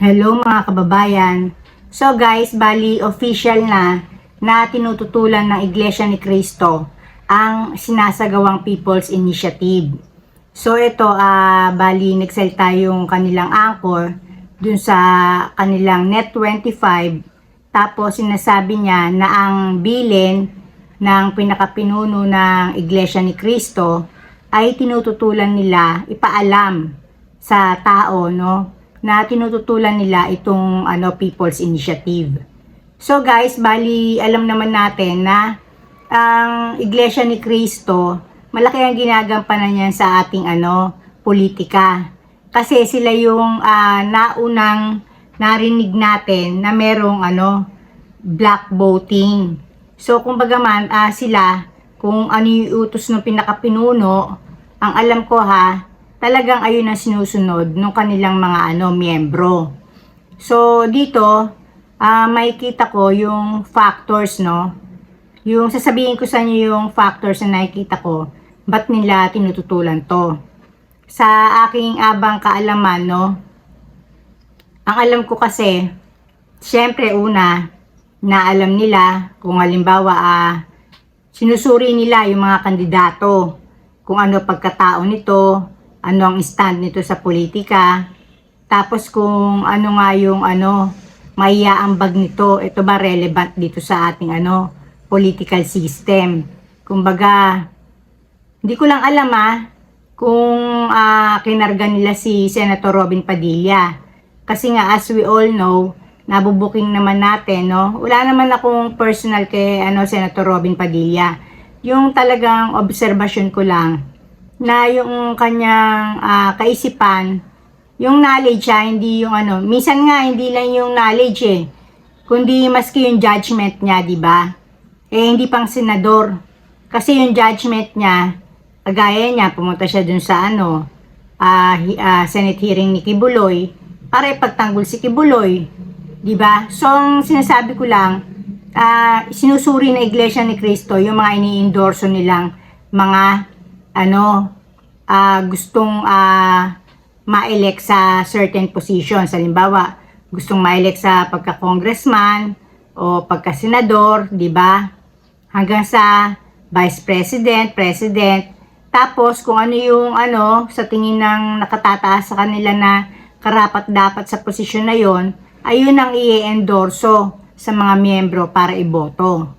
Hello mga kababayan. So guys, bali official na na tinututulan ng Iglesia ni Cristo ang sinasagawang People's Initiative. So ito, ah bali nagsalita yung kanilang anchor dun sa kanilang Net25 tapos sinasabi niya na ang bilin ng pinakapinuno ng Iglesia ni Cristo ay tinututulan nila ipaalam sa tao no na tinututulan nila itong ano People's Initiative. So guys, bali alam naman natin na ang Iglesia ni Cristo, malaki ang ginagampanan niyan sa ating ano politika. Kasi sila yung ah, naunang narinig natin na merong ano black voting. So kumbaga man ah, sila kung ano yung utos ng pinakapinuno, ang alam ko ha, talagang ayun ang sinusunod ng kanilang mga ano miyembro. So dito, ah makikita ko yung factors no. Yung sasabihin ko sa inyo yung factors na nakikita ko, ba't nila tinututulan to. Sa aking abang kaalaman no, ang alam ko kasi, syempre una, na alam nila kung halimbawa ah, sinusuri nila yung mga kandidato, kung ano pagkatao nito, ano ang stand nito sa politika, tapos kung ano nga yung ano, maiaambag nito, ito ba relevant dito sa ating ano, political system. Kumbaga, hindi ko lang alam ah, kung ah, kinarga nila si Senator Robin Padilla. Kasi nga, as we all know, nabubuking naman natin, no? Wala naman akong personal kay ano, Senator Robin Padilla. Yung talagang observation ko lang, na yung kanyang ah, kaisipan, yung knowledge siya, hindi yung ano, minsan nga hindi lang yung knowledge eh, kundi maski yung judgment niya, di ba? Eh, hindi pang senador. Kasi yung judgment niya, kagaya niya, pumunta siya dun sa ano, ah, hi- ah, Senate hearing ni Kibuloy, para ipagtanggol si Kibuloy. Di ba? So, ang sinasabi ko lang, ah, sinusuri ng Iglesia ni Cristo yung mga ini-endorso nilang mga ano, ah, gustong ah, ma-elect sa certain positions. Halimbawa, gustong ma-elect sa pagka-congressman o pagka-senador, di ba? Hanggang sa vice president, president. Tapos, kung ano yung ano, sa tingin ng nakatataas sa kanila na karapat dapat sa posisyon na yon, ayun ang i-endorso sa mga miyembro para iboto.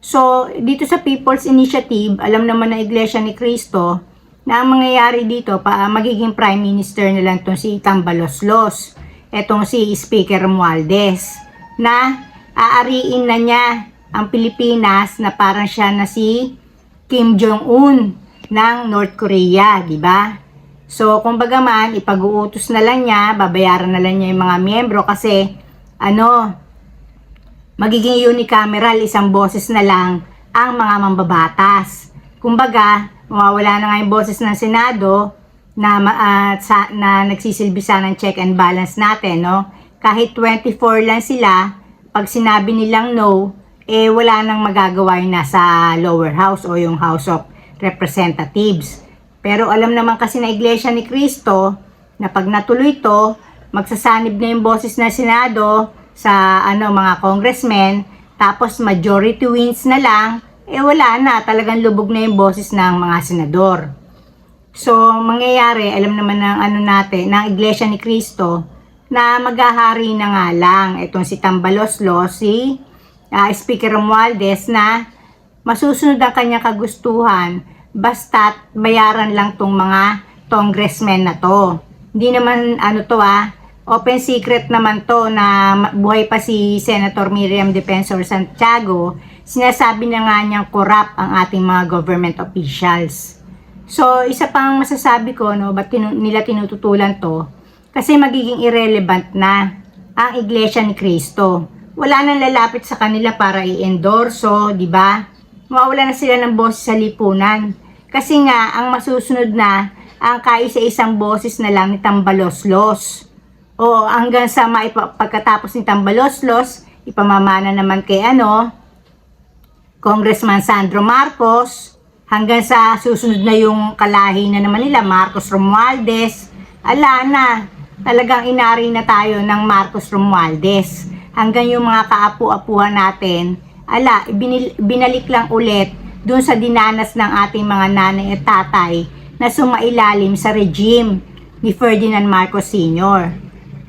So, dito sa People's Initiative, alam naman ng Iglesia ni Cristo na ang mangyayari dito, pa, magiging Prime Minister na lang itong si Tambaloslos, etong si Speaker Romualdez, na aariin na niya ang Pilipinas na parang siya na si Kim Jong-un ng North Korea, di ba? So, kumbaga man, ipag-uutos na lang niya, babayaran na lang niya yung mga miyembro kasi, ano, magiging unicameral, isang boses na lang ang mga mambabatas. Kumbaga, mawawala na nga yung boses ng Senado na, ah, sa, na nagsisilbi sa ng check and balance natin, no? Kahit 24 lang sila, pag sinabi nilang no, eh wala nang magagawa yung nasa lower house o yung House of Representatives. Pero alam naman kasi na Iglesia ni Cristo na pag natuloy to, magsasanib na yung boses ng Senado sa ano mga congressmen, tapos majority wins na lang, eh wala na, talagang lubog na yung boses ng mga senador. So, mangyayari, alam naman ng ano natin, ng Iglesia ni Cristo, na maghahari na nga lang itong si Tambaloslo, si ah, Speaker Romualdez na masusunod ang kanyang kagustuhan basta't bayaran lang tong mga congressmen na to. Hindi naman ano to ah, open secret naman to na buhay pa si Senator Miriam Defensor Santiago, sinasabi na nga niyang corrupt ang ating mga government officials. So, isa pang masasabi ko, no, ba't tinu- nila tinututulan to? Kasi magiging irrelevant na ang Iglesia ni Cristo. Wala nang lalapit sa kanila para i-endorso, di ba? Mawawala na sila ng boses sa lipunan. Kasi nga, ang masusunod na, ang kaisa-isang boses na lang ni Tambaloslos. O hanggang sa maipa- pagkatapos ni Tambaloslos, ipamamana naman kay ano, Congressman Sandro Marcos, hanggang sa susunod na yung kalahi na naman nila, Marcos Romualdez, ala na, talagang inari na tayo ng Marcos Romualdez. Hanggang yung mga kaapu-apuhan natin, ala, binil- binalik lang ulit dun sa dinanas ng ating mga nanay at tatay na sumailalim sa regime ni Ferdinand Marcos Sr.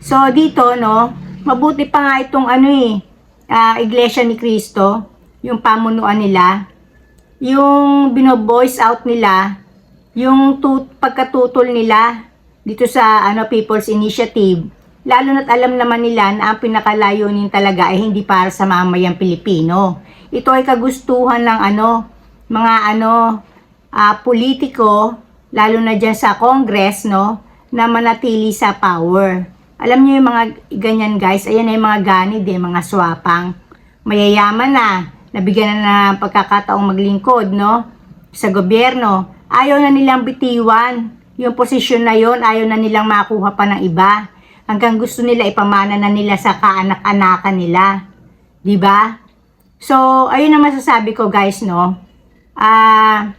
So dito no, mabuti pa nga itong ano eh, ah, Iglesia ni Cristo, yung pamunuan nila, yung bino-voice out nila, yung tut pagkatutol nila dito sa ano People's Initiative, lalo na't alam naman nila na ang pinakalayunin talaga ay hindi para sa mamayang Pilipino. Ito ay kagustuhan ng ano, mga ano, ah, politiko, lalo na dyan sa Congress, no, na manatili sa power. Alam niyo yung mga ganyan guys, ayan yung mga ganid eh, mga swapang. Mayayaman na, nabigyan na ng pagkakataong maglingkod, no, sa gobyerno. Ayaw na nilang bitiwan yung posisyon na yon, ayaw na nilang makuha pa ng iba. Hanggang gusto nila ipamana na nila sa kaanak-anakan nila. 'Di ba? So, ayun ang masasabi ko guys, no. Ah,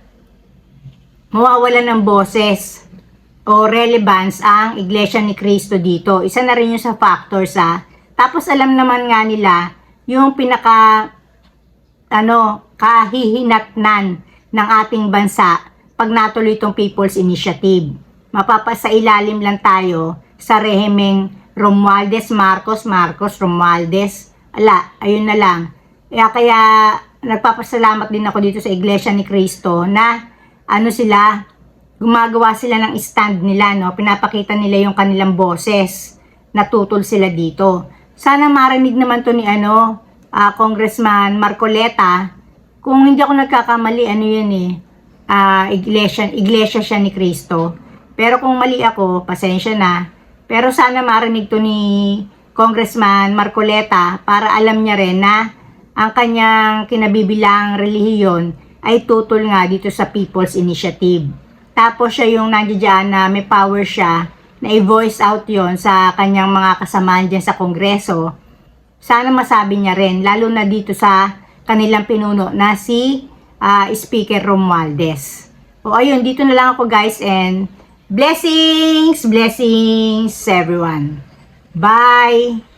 mawawala ng boses o relevance ang Iglesia ni Cristo dito. Isa na rin yung sa factors ha. Tapos alam naman nga nila yung pinaka ano, kahihinatnan ng ating bansa pag natuloy itong People's Initiative. Mapapasailalim lang tayo sa rehimeng Romualdez Marcos, Marcos Romualdez. Ala, ayun na lang. Kaya, kaya nagpapasalamat din ako dito sa Iglesia ni Cristo na ano sila, gumagawa sila ng stand nila, no? Pinapakita nila yung kanilang boses. Natutol sila dito. Sana marinig naman to ni ano, ah, Congressman Marcoleta. Kung hindi ako nagkakamali, ano yun eh, ah, iglesia, iglesia siya ni Cristo. Pero kung mali ako, pasensya na. Pero sana marinig to ni Congressman Marcoleta para alam niya rin na ang kanyang kinabibilang relihiyon ay tutol nga dito sa People's Initiative. Tapos siya yung nandiyan na may power siya na i-voice out yon sa kanyang mga kasamaan dyan sa Kongreso. Sana masabi niya rin, lalo na dito sa kanilang pinuno na si ah, Speaker Romualdez. O ayun, dito na lang ako guys and blessings, blessings everyone. Bye!